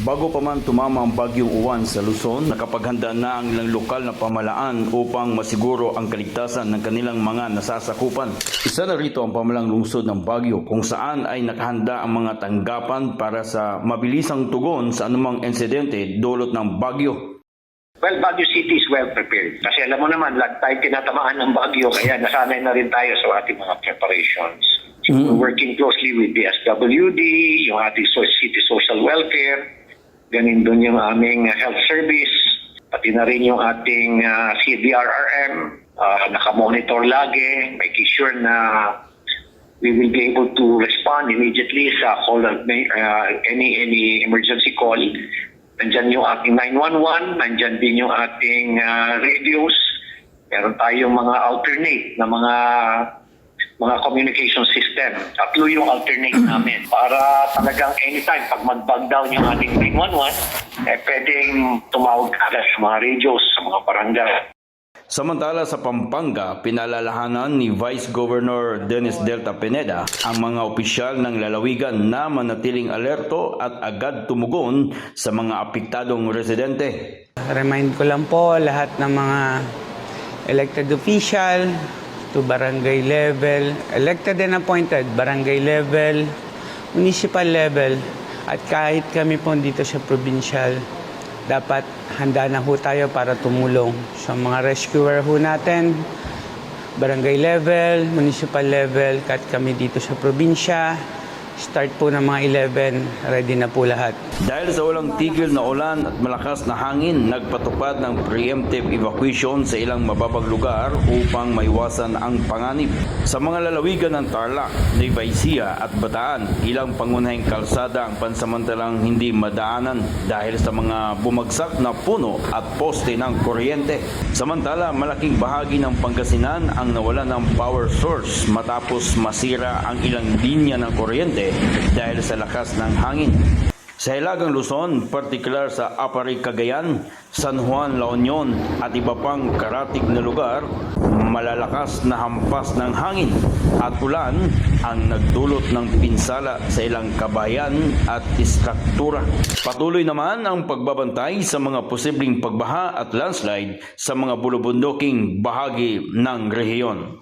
Bago pa man tumama ang bagyong uwan sa Luzon, nakapaghanda na ang ilang lokal na pamalaan upang masiguro ang kaligtasan ng kanilang mga nasasakupan. Isa na rito ang pamalang lungsod ng bagyo kung saan ay nakahanda ang mga tanggapan para sa mabilisang tugon sa anumang insidente dulot ng bagyo. Well, Baguio City is well prepared. Kasi alam mo naman, lahat tayo tinatamaan ng Baguio, kaya nasanay na rin tayo sa ating mga preparations. We're working closely with the SWD, yung ating so- city social welfare, ganin doon yung aming health service, pati na rin yung ating uh, CDRRM, uh, nakamonitor lagi, making sure na we will be able to respond immediately sa call of uh, any any emergency call. Nandyan yung ating 911, nandyan din yung ating uh, radios. Meron tayong mga alternate na mga mga communication system. Tatlo yung alternate namin para talagang anytime pag mag-bug down yung ating 911, eh pwedeng tumawag agad sa mga radios, sa mga barangay. Samantala sa Pampanga, pinalalahanan ni Vice Governor Dennis Delta Pineda ang mga opisyal ng lalawigan na manatiling alerto at agad tumugon sa mga apektadong residente. Remind ko lang po lahat ng mga elected official to barangay level, elected and appointed, barangay level, municipal level, at kahit kami po dito sa provincial, dapat handa na ho tayo para tumulong. Sa mga rescuer ho natin, barangay level, municipal level, kahit kami dito sa probinsya, start po ng mga 11, ready na po lahat. Dahil sa walang tigil na ulan at malakas na hangin, nagpatupad ng preemptive evacuation sa ilang mababag lugar upang maiwasan ang panganib. Sa mga lalawigan ng Tarlac, Nueva at Bataan, ilang pangunahing kalsada ang pansamantalang hindi madaanan dahil sa mga bumagsak na puno at poste ng kuryente. Samantala, malaking bahagi ng Pangasinan ang nawala ng power source matapos masira ang ilang linya ng kuryente dahil sa lakas ng hangin. Sa Hilagang Luzon, partikular sa Apari Cagayan, San Juan, La Union at iba pang karatig na lugar, malalakas na hampas ng hangin at ulan ang nagdulot ng pinsala sa ilang kabayan at istruktura. Patuloy naman ang pagbabantay sa mga posibleng pagbaha at landslide sa mga bulubunduking bahagi ng rehiyon.